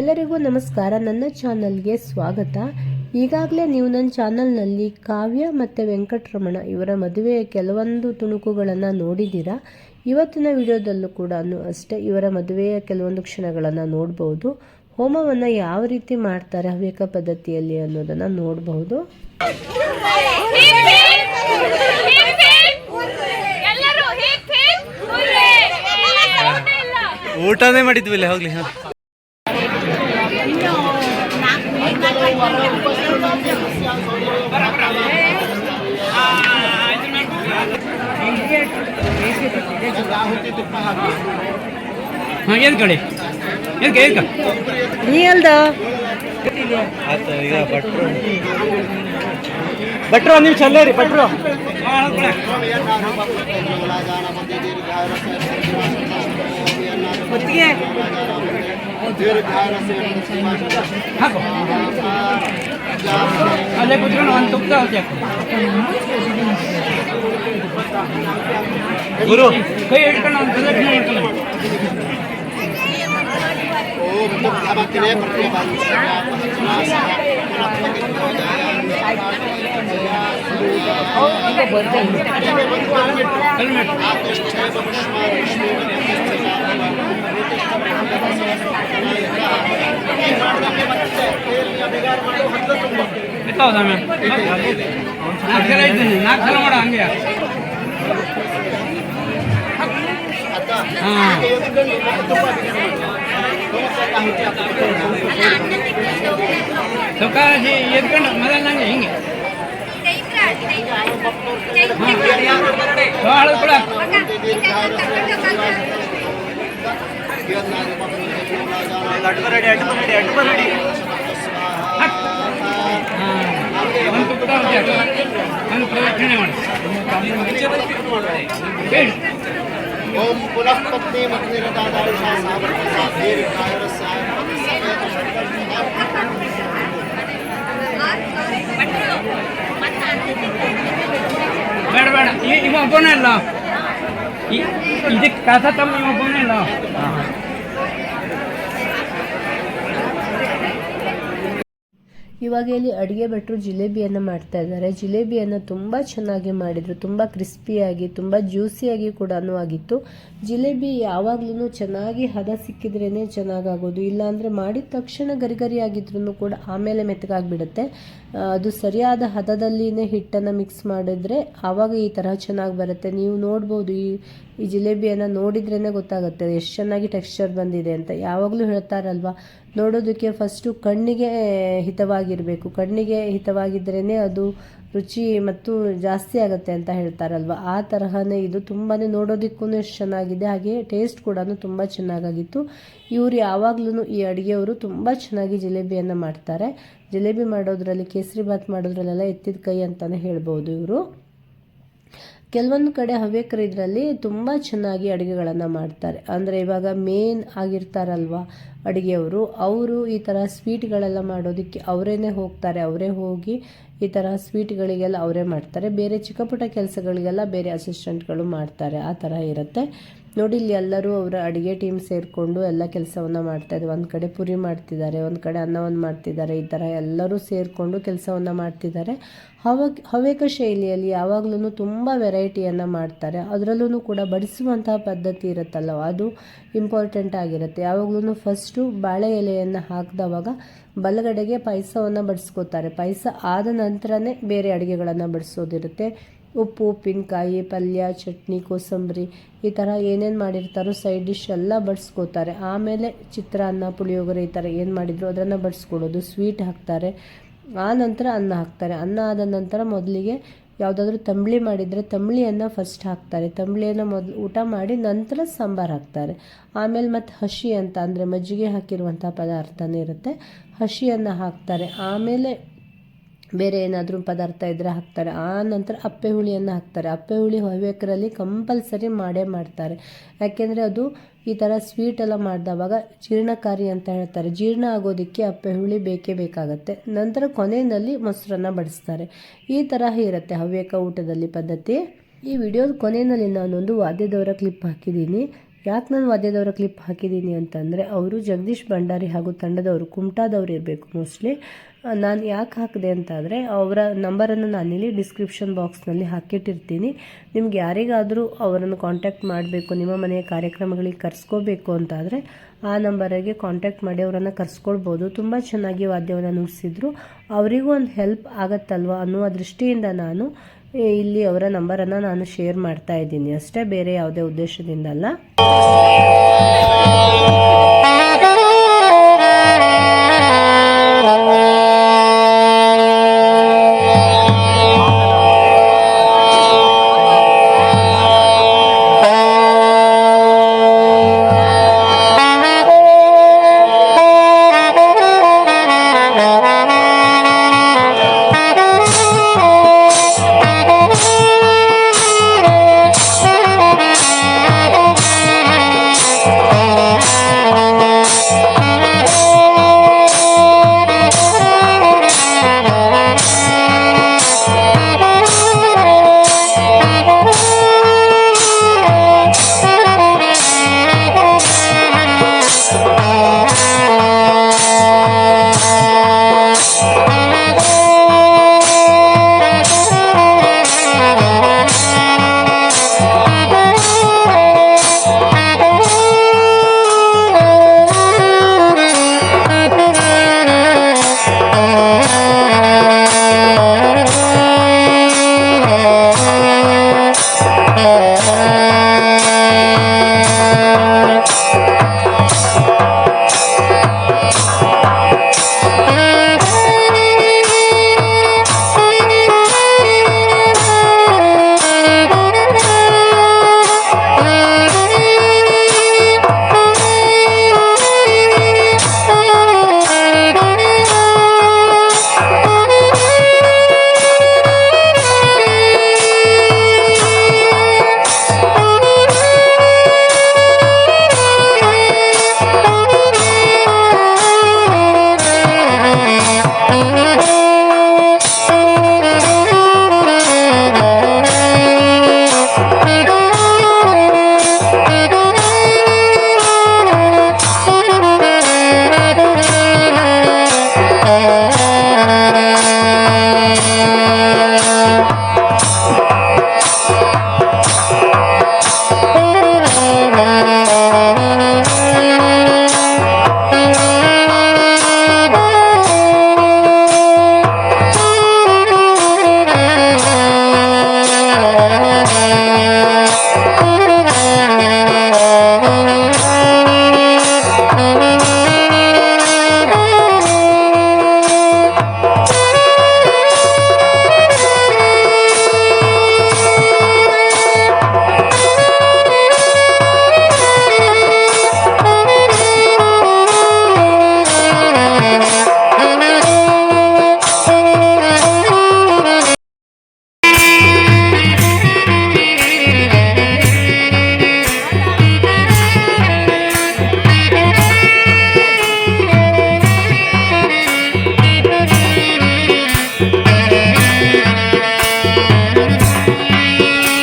ಎಲ್ಲರಿಗೂ ನಮಸ್ಕಾರ. ನನ್ನ ಚಾನಲ್ಗೆ ಸ್ವಾಗತ. ಈಗಾಗಲೇ ನೀವು ನನ್ನ ಚಾನಲ್ನಲ್ಲಿ ಕಾವ್ಯ ಮತ್ತು ವೆಂಕಟರಮಣ ಇವರ ಮದುವೆಯ ಕೆಲವೊಂದು ತುಣುಕುಗಳನ್ನು ನೋಡಿದ್ದೀರಾ? ಇವತ್ತಿನ ವಿಡಿಯೋದಲ್ಲೂ ಕೂಡ ಅಷ್ಟೇ ಇವರ ಮದುವೆಯ ಕೆಲವೊಂದು ಕ್ಷಣಗಳನ್ನು ನೋಡ್ಬೋದು. ಹೋಮವನ್ನು ಯಾವ ರೀತಿ ಮಾಡ್ತಾರೆ ಹವ್ಯಕ ಪದ್ಧತಿಯಲ್ಲಿ ಅನ್ನೋದನ್ನು ನೋಡಬಹುದು ಊಟನೇ ಮಾಡಿದ್ವಿ ಹೋಗ್ಲಿ. ಹಾ ಎದ್ ಕಡೆ ಎದ್ಕ ಎದ್ಕ ನೀ ಅಲ್ದ ಭಟ್ರು ಭಟ್ರು ಚಲ್ಲೇ ರೀ ಭಟ್ರು. 어떻게 하고 알레 부드러운 완독자 어제 गुरु कोई एड करना गलत नहीं है ओ मतलब क्या बात कर रहे हैं प्रक्रिया बात ಅಡ್ಬ ರೆಡಿ ಅಡ್ಬ ರೆಡಿ ಅಡ್ಬ ರೆಡಿ ಒಂದು ತುಪ್ಪ ಹೊತ್ತಿ ಹಾಕು. ಒಂದು ಪ್ರದಕ್ಷಿಣೆ ಮಾಡಿ ಹೇಳಿ ಓಂ ओम पुनः पत्नी मग्निरदादाय ಬೇಡ ಬೇಡ. ಇವ ಒಬ್ಬನೇ ಅಲ್ಲ. ಇದಕ್ಕೆ ಕಸ ತಮ್ಮ ಇವ ಒಬ್ಬನೇ ಅಲ್ಲ. ಇವಾಗ ಇಲ್ಲಿ ಅಡುಗೆ ಭಟ್ರು ಜಿಲೇಬಿಯನ್ನು ಮಾಡ್ತಾ ಇದ್ದಾರೆ. ಜಿಲೇಬಿಯನ್ನು ತುಂಬ ಚೆನ್ನಾಗಿ ಮಾಡಿದರು. ತುಂಬ ಕ್ರಿಸ್ಪಿಯಾಗಿ ತುಂಬ ಜ್ಯೂಸಿಯಾಗಿ ಕೂಡ ಆಗಿತ್ತು. ಜಿಲೇಬಿ ಯಾವಾಗ್ಲೂ ಚೆನ್ನಾಗಿ ಹದ ಸಿಕ್ಕಿದ್ರೇ ಚೆನ್ನಾಗಾಗೋದು ಇಲ್ಲಾಂದರೆ ಮಾಡಿದ ತಕ್ಷಣ ಗರಿ ಗರಿ ಆಗಿದ್ರೂ ಕೂಡ ಆಮೇಲೆ ಮೆತ್ತಗಾಗ್ಬಿಡುತ್ತೆ. ಅದು ಸರಿಯಾದ ಹದದಲ್ಲಿನೇ ಹಿಟ್ಟನ್ನು ಮಿಕ್ಸ್ ಮಾಡಿದ್ರೆ ಆವಾಗ ಈ ಥರ ಚೆನ್ನಾಗಿ ಬರುತ್ತೆ. ನೀವು ನೋಡ್ಬೋದು, ಈ ಈ ಜಿಲೇಬಿಯನ್ನು ನೋಡಿದ್ರೇ ಗೊತ್ತಾಗುತ್ತೆ ಎಷ್ಟು ಚೆನ್ನಾಗಿ ಟೆಕ್ಸ್ಚರ್ ಬಂದಿದೆ ಅಂತ. ಯಾವಾಗಲೂ ಹೇಳ್ತಾರಲ್ವ, ನೋಡೋದಕ್ಕೆ ಫಸ್ಟು ಕಣ್ಣಿಗೆ ಹಿತವಾಗಿರಬೇಕು. ಕಣ್ಣಿಗೆ ಹಿತವಾಗಿದ್ರೇ ಅದು ರುಚಿ ಮತ್ತು ಜಾಸ್ತಿ ಆಗುತ್ತೆ ಅಂತ ಹೇಳ್ತಾರಲ್ವ? ಆ ತರಹನೇ ಇದು ತುಂಬಾ ನೋಡೋದಕ್ಕೂ ಎಷ್ಟು ಚೆನ್ನಾಗಿದೆ, ಹಾಗೆ ಟೇಸ್ಟ್ ಕೂಡ ತುಂಬ ಚೆನ್ನಾಗಾಗಿತ್ತು. ಇವರು ಯಾವಾಗ್ಲೂ ಈ ಅಡುಗೆಯವರು ತುಂಬ ಚೆನ್ನಾಗಿ ಜಿಲೇಬಿಯನ್ನು ಮಾಡ್ತಾರೆ. ಜಿಲೇಬಿ ಮಾಡೋದ್ರಲ್ಲಿ, ಕೇಸರಿ ಬಾತ್ ಮಾಡೋದ್ರಲ್ಲೆಲ್ಲ ಎತ್ತಿದ ಕೈ ಅಂತಲೇ ಹೇಳ್ಬೋದು ಇವರು. ಕೆಲವೊಂದು ಕಡೆ ಹವ್ಯಕರು ಇದರಲ್ಲಿ ತುಂಬ ಚೆನ್ನಾಗಿ ಅಡುಗೆಗಳನ್ನು ಮಾಡ್ತಾರೆ. ಅಂದರೆ ಇವಾಗ ಮೇನ್ ಆಗಿರ್ತಾರಲ್ವ ಅಡುಗೆಯವರು, ಅವರು ಈ ಥರ ಸ್ವೀಟ್ಗಳೆಲ್ಲ ಮಾಡೋದಕ್ಕೆ ಅವರೇನೆ ಹೋಗ್ತಾರೆ. ಅವರೇ ಹೋಗಿ ಈ ಥರ ಸ್ವೀಟ್ಗಳಿಗೆಲ್ಲ ಅವರೇ ಮಾಡ್ತಾರೆ. ಬೇರೆ ಚಿಕ್ಕ ಪುಟ್ಟ ಕೆಲಸಗಳಿಗೆಲ್ಲ ಬೇರೆ ಅಸಿಸ್ಟೆಂಟ್ಗಳು ಮಾಡ್ತಾರೆ. ಆ ಥರ ಇರುತ್ತೆ. ನೋಡಿ, ಇಲ್ಲಿ ಎಲ್ಲರೂ ಅವರ ಅಡುಗೆ ಟೀಮ್ ಸೇರಿಕೊಂಡು ಎಲ್ಲ ಕೆಲಸವನ್ನು ಮಾಡ್ತಾಯಿದ್ದಾರೆ ಒಂದು ಕಡೆ ಪುರಿ ಮಾಡ್ತಿದ್ದಾರೆ, ಒಂದು ಕಡೆ ಅನ್ನವನ್ನು ಮಾಡ್ತಿದ್ದಾರೆ. ಈ ಥರ ಎಲ್ಲರೂ ಸೇರಿಕೊಂಡು ಕೆಲಸವನ್ನು ಮಾಡ್ತಿದ್ದಾರೆ. ಹವ, ಹವ್ಯಕ ಶೈಲಿಯಲ್ಲಿ ಯಾವಾಗಲೂ ತುಂಬ ವೆರೈಟಿಯನ್ನು ಮಾಡ್ತಾರೆ. ಅದರಲ್ಲೂ ಕೂಡ ಬಡಿಸುವಂತಹ ಪದ್ಧತಿ ಇರುತ್ತಲ್ಲ ಅದು ಇಂಪಾರ್ಟೆಂಟ್ ಆಗಿರುತ್ತೆ. ಯಾವಾಗಲೂ ಫಸ್ಟು ಬಾಳೆ ಎಲೆಯನ್ನು ಹಾಕಿದವಾಗ ಬಲಗಡೆಗೆ ಪಾಯಸವನ್ನು ಬಡಿಸ್ಕೋತಾರೆ. ಪಾಯಸ ಆದ ನಂತರನೇ ಬೇರೆ ಅಡುಗೆಗಳನ್ನು ಬಡಿಸೋದಿರುತ್ತೆ. ಉಪ್ಪು, ಉಪ್ಪಿನಕಾಯಿ, ಪಲ್ಯ, ಚಟ್ನಿ, ಕೋಸಂಬರಿ ಈ ಥರ ಏನೇನು ಮಾಡಿರ್ತಾರೋ ಸೈಡ್ ಡಿಶ್ ಎಲ್ಲ ಬಡಿಸ್ಕೋತಾರೆ. ಆಮೇಲೆ ಚಿತ್ರಾನ್ನ, ಪುಳಿಯೋಗರೆ ಈ ಥರ ಏನು ಮಾಡಿದ್ರು ಅದನ್ನು ಬಡಿಸ್ಕೊಡೋದು. ಸ್ವೀಟ್ ಹಾಕ್ತಾರೆ. ಆ ನಂತರ ಅನ್ನ ಹಾಕ್ತಾರೆ. ಅನ್ನ ಆದ ನಂತರ ಮೊದಲಿಗೆ ಯಾವುದಾದ್ರೂ ತಂಬಳಿ ಮಾಡಿದರೆ ತಂಬಳಿಯನ್ನು ಫಸ್ಟ್ ಹಾಕ್ತಾರೆ. ತಂಬಳಿಯನ್ನು ಮೊದಲು ಊಟ ಮಾಡಿ ನಂತರ ಸಾಂಬಾರು ಹಾಕ್ತಾರೆ. ಆಮೇಲೆ ಮತ್ತು ಹಸಿ ಅಂತ ಅಂದರೆ ಮಜ್ಜಿಗೆ ಹಾಕಿರುವಂಥ ಪದಾರ್ಥನೇ ಇರುತ್ತೆ. ಹಸಿಯನ್ನು ಹಾಕ್ತಾರೆ. ಆಮೇಲೆ ಬೇರೆ ಏನಾದರೂ ಪದಾರ್ಥ ಇದ್ದರೆ ಹಾಕ್ತಾರೆ. ಆ ನಂತರ ಅಪ್ಪೆ ಹುಳಿಯನ್ನು ಹಾಕ್ತಾರೆ. ಅಪ್ಪೆ ಹುಳಿ ಹವ್ಯಕರಲ್ಲಿ ಕಂಪಲ್ಸರಿ ಮಾಡೇ ಮಾಡ್ತಾರೆ. ಯಾಕೆಂದರೆ ಅದು ಈ ಥರ ಸ್ವೀಟ್ ಎಲ್ಲ ಮಾಡಿದವಾಗ ಜೀರ್ಣಕಾರಿ ಅಂತ ಹೇಳ್ತಾರೆ. ಜೀರ್ಣ ಆಗೋದಕ್ಕೆ ಅಪ್ಪೆ ಹುಳಿ ಬೇಕೇ ಬೇಕಾಗತ್ತೆ. ನಂತರ ಕೊನೆಯಲ್ಲಿ ಮೊಸರನ್ನ ಬಡಿಸ್ತಾರೆ. ಈ ತರಹ ಇರುತ್ತೆ ಹವ್ಯಕ ಊಟದಲ್ಲಿ ಪದ್ಧತಿ. ಈ ವಿಡಿಯೋದ ಕೊನೆಯಲ್ಲಿ ನಾನೊಂದು ವಾದ್ಯದವರ ಕ್ಲಿಪ್ ಹಾಕಿದ್ದೀನಿ. ಯಾಕೆ ನಾನು ವಾದ್ಯದವರ ಕ್ಲಿಪ್ ಹಾಕಿದ್ದೀನಿ ಅಂತಂದರೆ ಅವರು ಜಗದೀಶ್ ಭಂಡಾರಿ ಹಾಗೂ ತಂಡದವರು ಕುಮಟಾದವ್ರು ಇರಬೇಕು ಮೋಸ್ಟ್ಲಿ ನಾನು ಯಾಕೆ ಹಾಕಿದೆ ಅಂತಾದರೆ ಅವರ ನಂಬರನ್ನು ನಾನಿಲ್ಲಿ ಡಿಸ್ಕ್ರಿಪ್ಷನ್ ಬಾಕ್ಸ್ನಲ್ಲಿ ಹಾಕಿಟ್ಟಿರ್ತೀನಿ. ನಿಮ್ಗೆ ಯಾರಿಗಾದರೂ ಅವರನ್ನು ಕಾಂಟ್ಯಾಕ್ಟ್ ಮಾಡಬೇಕು, ನಿಮ್ಮ ಮನೆಯ ಕಾರ್ಯಕ್ರಮಗಳಿಗೆ ಕರೆಸ್ಕೋಬೇಕು ಅಂತಾದರೆ ಆ ನಂಬರಿಗೆ ಕಾಂಟ್ಯಾಕ್ಟ್ ಮಾಡಿ ಅವರನ್ನು ಕರೆಸ್ಕೊಳ್ಬೋದು. ತುಂಬ ಚೆನ್ನಾಗಿ ವಾದ್ಯವನ್ನು ನುಡಿಸಿದ್ರು. ಅವರಿಗೂ ಒಂದು ಹೆಲ್ಪ್ ಆಗತ್ತಲ್ವ ಅನ್ನುವ ದೃಷ್ಟಿಯಿಂದ ನಾನು ಇಲ್ಲಿ ಅವರ ನಂಬರನ್ನು ನಾನು ಶೇರ್ ಮಾಡ್ತಾ ಇದ್ದೀನಿ. ಅಷ್ಟೇ ಬೇರೆ ಯಾವುದೇ ಉದ್ದೇಶದಿಂದ ಅಲ್ಲ.